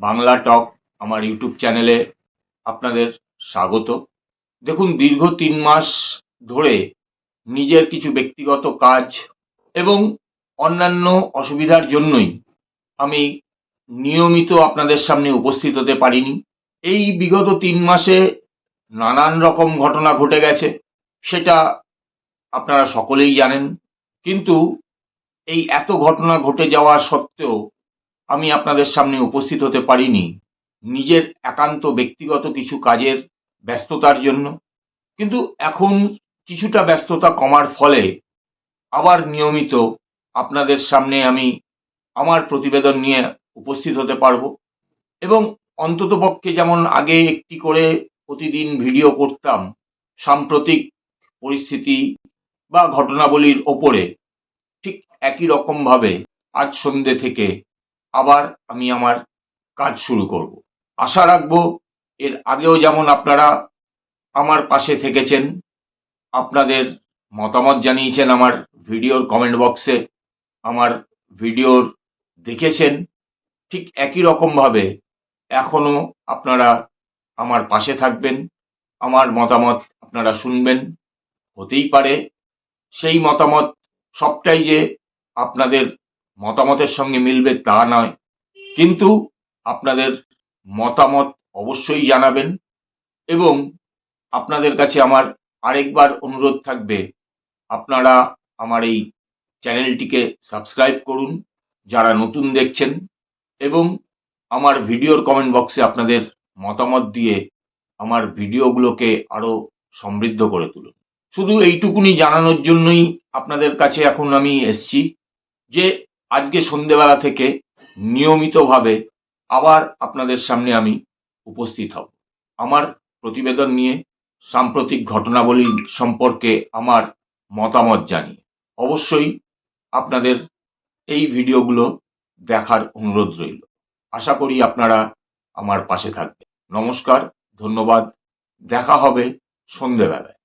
বাংলা টক আমার ইউটিউব চ্যানেলে আপনাদের স্বাগত। দেখুন, দীর্ঘ তিন মাস ধরে নিজের কিছু ব্যক্তিগত কাজ এবং অন্যান্য অসুবিধার জন্যই আমি নিয়মিত আপনাদের সামনে উপস্থিত হতে পারিনি। এই বিগত তিন মাসে নানান রকম ঘটনা ঘটে গেছে, সেটা আপনারা সকলেই জানেন। কিন্তু এই এত ঘটনা ঘটে যাওয়া সত্ত্বেও আমি আপনাদের সামনে উপস্থিত হতে পারিনি নিজের একান্ত ব্যক্তিগত কিছু কাজের ব্যস্ততার জন্য। কিন্তু এখন কিছুটা ব্যস্ততা কমার ফলে আবার নিয়মিত আপনাদের সামনে আমি আমার প্রতিবেদন নিয়ে উপস্থিত হতে পারব এবং অন্ততপক্ষে যেমন আগে একটি করে প্রতিদিন ভিডিও করতাম, সাম্প্রতিক পরিস্থিতি বা ঘটনাবলীর ওপরে ঠিক একই রকমভাবে আজ সন্ধ্যে থেকে আবার আমি আমার কাজ শুরু করব। আশা রাখব এর আগেও যেমন আপনারা আমার পাশে থেকেছেন, আপনাদের মতামত জানিয়েছেন, আমার ভিডিওর কমেন্ট বক্সে আমার ভিডিওর দেখেছেন, ঠিক একই রকমভাবে এখনও আপনারা আমার পাশে থাকবেন, আমার মতামত আপনারা শুনবেন, হতেই পারে। সেই মতামত সবটাই যে আপনাদের মতামতের সঙ্গে মিলবে তা নয়। কিন্তু আপনাদের মতামত অবশ্যই জানাবেন এবং আপনাদের কাছে আমার আরেকবার অনুরোধ থাকবে, আপনারা আমার এই চ্যানেলটিকে সাবস্ক্রাইব করুন, যারা নতুন দেখছেন, এবং আমার ভিডিওর কমেন্ট বক্সে আপনাদের মতামত দিয়ে আমার ভিডিওগুলোকে আরও সমৃদ্ধ করে তুলুন। শুধু এইটুকুনি জানানোর জন্যই আপনাদের কাছে এখন আমি এসছি যে আজকে সন্ধেবেলা থেকে নিয়মিতভাবে আবার আপনাদের সামনে আমি উপস্থিত হব। আমার প্রতিবেদন নিয়ে সাম্প্রতিক ঘটনাবলী সম্পর্কে আমার মতামত জানিয়ে। অবশ্যই আপনাদের এই ভিডিওগুলো দেখার অনুরোধ রইল। আশা করি আপনারা আমার পাশে থাকবেন। নমস্কার, ধন্যবাদ। দেখা হবে সন্ধেবেলায়।